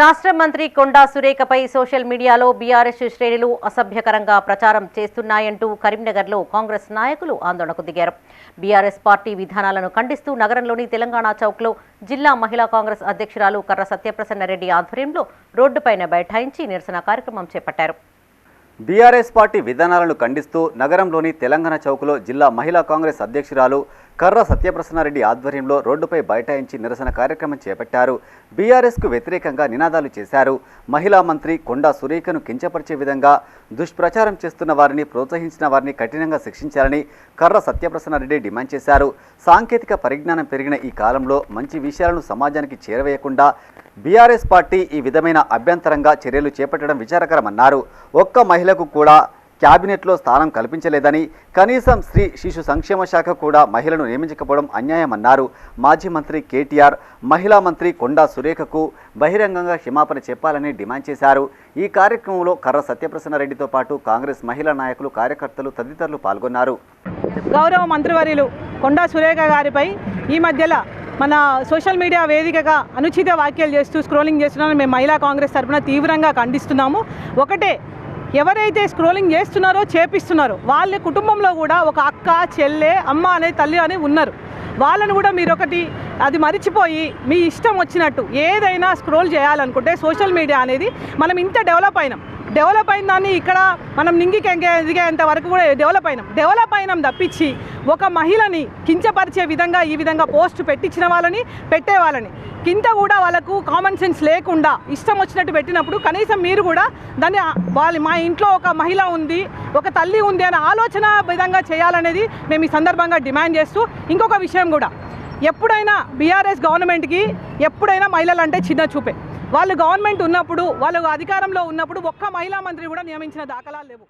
రాష్ట్ర మంత్రి కొండా సురేఖపై సోషల్ మీడియాలో బీఆర్ఎస్ శ్రేణులు అసభ్యకరంగా ప్రచారం చేస్తున్నాయంటూ కరీంనగర్లో కాంగ్రెస్ నాయకులు ఆందోళనకు దిగారు. బీఆర్ఎస్ పార్టీ విధానాలను ఖండిస్తూ నగరంలోని తెలంగాణ చౌక్లో జిల్లా మహిళా కాంగ్రెస్ అధ్యక్షురాలు కర్ర సత్యప్రసన్న రెడ్డి ఆధ్వర్యంలో రోడ్డుపైన బైఠాయించి నిరసన కార్యక్రమం చేపట్టారు. బీఆర్ఎస్ పార్టీ విధానాలను ఖండిస్తూ నగరంలోని తెలంగాణ చౌక్లో జిల్లా మహిళా కాంగ్రెస్ అధ్యక్షురాలు కర్ర సత్యప్రసన్నారెడ్డి ఆధ్వర్యంలో రోడ్డుపై బైఠాయించి నిరసన కార్యక్రమం చేపట్టారు. బీఆర్ఎస్కు వ్యతిరేకంగా నినాదాలు చేశారు. మహిళా మంత్రి కొండా సురేఖను కించపరిచే విధంగా దుష్ప్రచారం చేస్తున్న వారిని ప్రోత్సహించిన వారిని కఠినంగా శిక్షించాలని కర్ర సత్యప్రసన్నారెడ్డి డిమాండ్ చేశారు. సాంకేతిక పరిజ్ఞానం పెరిగిన ఈ కాలంలో మంచి విషయాలను సమాజానికి చేరవేయకుండా బీఆర్ఎస్ పార్టీ ఈ విధమైన అభ్యంతరంగా చర్యలు చేపట్టడం విచారకరమన్నారు. ఒక్క మహిళకు కూడా క్యాబినెట్లో స్థానం కల్పించలేదని కనీసం స్త్రీ శిశు సంక్షేమ శాఖ కూడా మహిళను నియమించకపోవడం అన్యాయమన్నారు. మాజీ మంత్రి కేటీఆర్ మహిళా మంత్రి కొండా సురేఖకు బహిరంగంగా క్షమాపణ చెప్పాలని డిమాండ్ చేశారు. ఈ కార్యక్రమంలో కర్ర సత్యప్రసన్నారెడ్డితో పాటు కాంగ్రెస్ మహిళా నాయకులు కార్యకర్తలు తదితరులు పాల్గొన్నారు. గౌరవ మంత్రివర్యులు కొండా సురేఖ గారిపై ఈ మధ్యలో మన సోషల్ మీడియా వేదికగా అనుచిత వ్యాఖ్యలు చేస్తూ స్క్రోలింగ్ చేస్తున్నారని మేము మహిళా కాంగ్రెస్ తరఫున తీవ్రంగా ఖండిస్తున్నాము. ఒకటే ఎవరైతే స్క్రోలింగ్ చేస్తున్నారో చేపిస్తున్నారో వాళ్ళ కుటుంబంలో కూడా ఒక అక్క చెల్లె అమ్మ అనే తల్లి అని ఉన్నారు. వాళ్ళను కూడా మీరు ఒకటి అది మరిచిపోయి మీ ఇష్టం వచ్చినట్టు ఏదైనా స్క్రోల్ చేయాలనుకుంటే సోషల్ మీడియా అనేది మనం ఇంత డెవలప్ అయినాం. డెవలప్ అయిన దాన్ని ఇక్కడ మనం నింగి ఎదిగేంత వరకు కూడా డెవలప్ అయినాం. డెవలప్ అయినాం తప్పించి ఒక మహిళని కించపరిచే విధంగా ఈ విధంగా పోస్ట్ పెట్టించిన వాళ్ళని పెట్టే వాళ్ళని. కింద కూడా వాళ్ళకు కామన్ సెన్స్ లేకుండా ఇష్టం వచ్చినట్టు పెట్టినప్పుడు కనీసం మీరు కూడా దాన్ని వాళ్ళు వాళ్ళ మా ఇంట్లో ఒక మహిళ ఉంది ఒక తల్లి ఉంది అనే ఆలోచన విధంగా చేయాలనేది మేము ఈ సందర్భంగా డిమాండ్ చేస్తూ ఇంకొక విషయం కూడా. ఎప్పుడైనా బీఆర్ఎస్ గవర్నమెంట్కి ఎప్పుడైనా మహిళలు అంటే చిన్న చూపే. వాళ్ళు గవర్నమెంట్ ఉన్నప్పుడు వాళ్ళు అధికారంలో ఉన్నప్పుడు ఒక్క మహిళా మంత్రి కూడా నియమించిన దాఖలాలు లేవు.